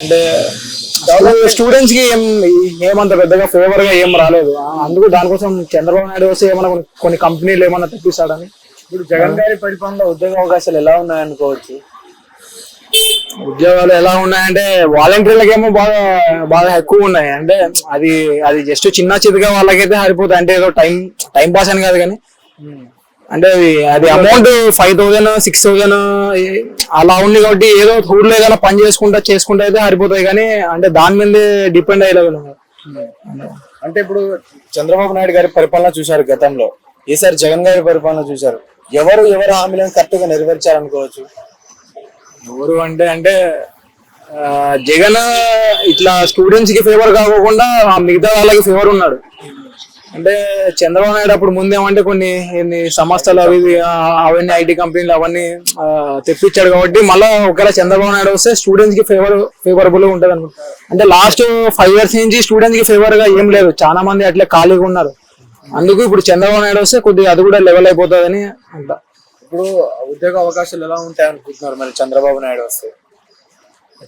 అంటే స్టూడెంట్స్కి ఏం ఏమంత పెద్దగా ఫేవర్గా ఏం రాలేదు. అందుకు దానికోసం చంద్రబాబు నాయుడు వస్తే ఏమైనా కొన్ని- కొన్ని కంపెనీలు ఏమైనా తెప్పిస్తాడని. ఇప్పుడు జగన్ గారి పరిపాలనలో ఉద్యోగ అవకాశాలు ఎలా ఉన్నాయనుకోవచ్చు? ఉద్యోగాలు ఎలా ఉన్నాయంటే వాలంటీర్లకి ఏమో బాగా బాగా ఎక్కువ ఉన్నాయి. అంటే అది అది జస్ట్ చిన్న చితగా వాళ్ళకైతే సరిపోతుంది అంటే ఏదో టైం టైం పాస్ అని కాదు కానీ అంటే అది అది amount five thousand six thousand అలా ఉంది కాబట్టి ఏదో ఊర్లో ఏదైనా పని చేసుకుంటా చేసుకుంటా అయితే సరిపోతాయి కానీ అంటే దాని మీదే డిపెండ్ అయ్యేలాగా ఉన్నాయి. అంటే ఇప్పుడు చంద్రబాబు నాయుడు గారి పరిపాలన చూశారు గతంలో. ఈసారి జగన్ గారి పరిపాలన చూశారు. ఎవరు ఎవరు హామీలను కరెక్ట్గా నెరవేర్చారనుకోవచ్చు? ఎవరు అంటే అంటే జగన్ ఇట్లా స్టూడెంట్స్కి ఫేవర్ కాకుండా మిగతా వాళ్ళకి ఫేవర్ ఉన్నాడు. అంటే చంద్రబాబు నాయుడు అప్పుడు ముందేమంటే కొన్ని ఎన్ని సంస్థలు అవి అవన్నీ ఐటీ కంపెనీలు అవన్నీ తెప్పించాడు కాబట్టి మళ్ళీ ఒకవేళ చంద్రబాబు నాయుడు వస్తే స్టూడెంట్స్కి ఫేవర్ ఫేవరబుల్గా ఉంటది అనుకో అంటే లాస్ట్ ఫైవ్ ఇయర్స్ నుంచి స్టూడెంట్స్కి ఫేవర్గా ఏం లేదు. చాలా మంది అట్లే ఖాళీగా ఉన్నారు. అందుకు ఇప్పుడు చంద్రబాబు నాయుడు వస్తే కొద్దిగా అది కూడా లెవెల్ అయిపోతుందని అంట. ఇప్పుడు ఉద్యోగ అవకాశాలు ఎలా ఉంటాయి అనుకుంటున్నారు మరి చంద్రబాబు నాయుడు వస్తే?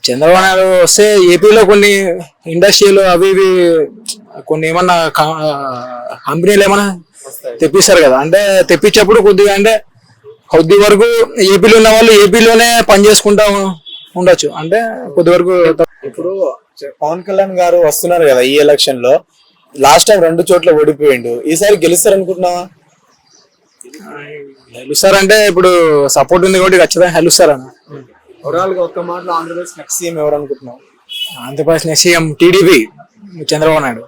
చంద్రబాబు నాయుడు వస్తే ఏపీలో కొన్ని ఇండస్ట్రీలు అవి ఇవి కొన్ని ఏమన్నా కంపెనీలు ఏమన్నా తెప్పిస్తారు కదా. అంటే తెప్పించేప్పుడు కొద్దిగా అంటే కొద్ది వరకు ఏపీలో ఉన్న వాళ్ళు ఏపీలోనే పని చేసుకుంటా ఉండొచ్చు. అంటే కొద్ది వరకు ఇప్పుడు పవన్ కళ్యాణ్ గారు వస్తున్నారు కదా ఈ ఎలక్షన్లో. లాస్ట్ టైం రెండు చోట్ల ఓడిపోయిండు. ఈసారి గెలుస్తారు అనుకుంటున్నావా గెలుస్తారంటే ఇప్పుడు సపోర్ట్ ఉంది కాబట్టి ఖచ్చితంగా గెలుస్తారు అన్న ఓవరాల్గా ఒక్క మాటలో ఆంధ్రప్రదేశ్ నెక్స్ట్ సీఎం ఎవరు అనుకుంటున్నావు ఆంధ్రప్రదేశ్ సీఎం టీడీపీ చంద్రబాబు నాయుడు.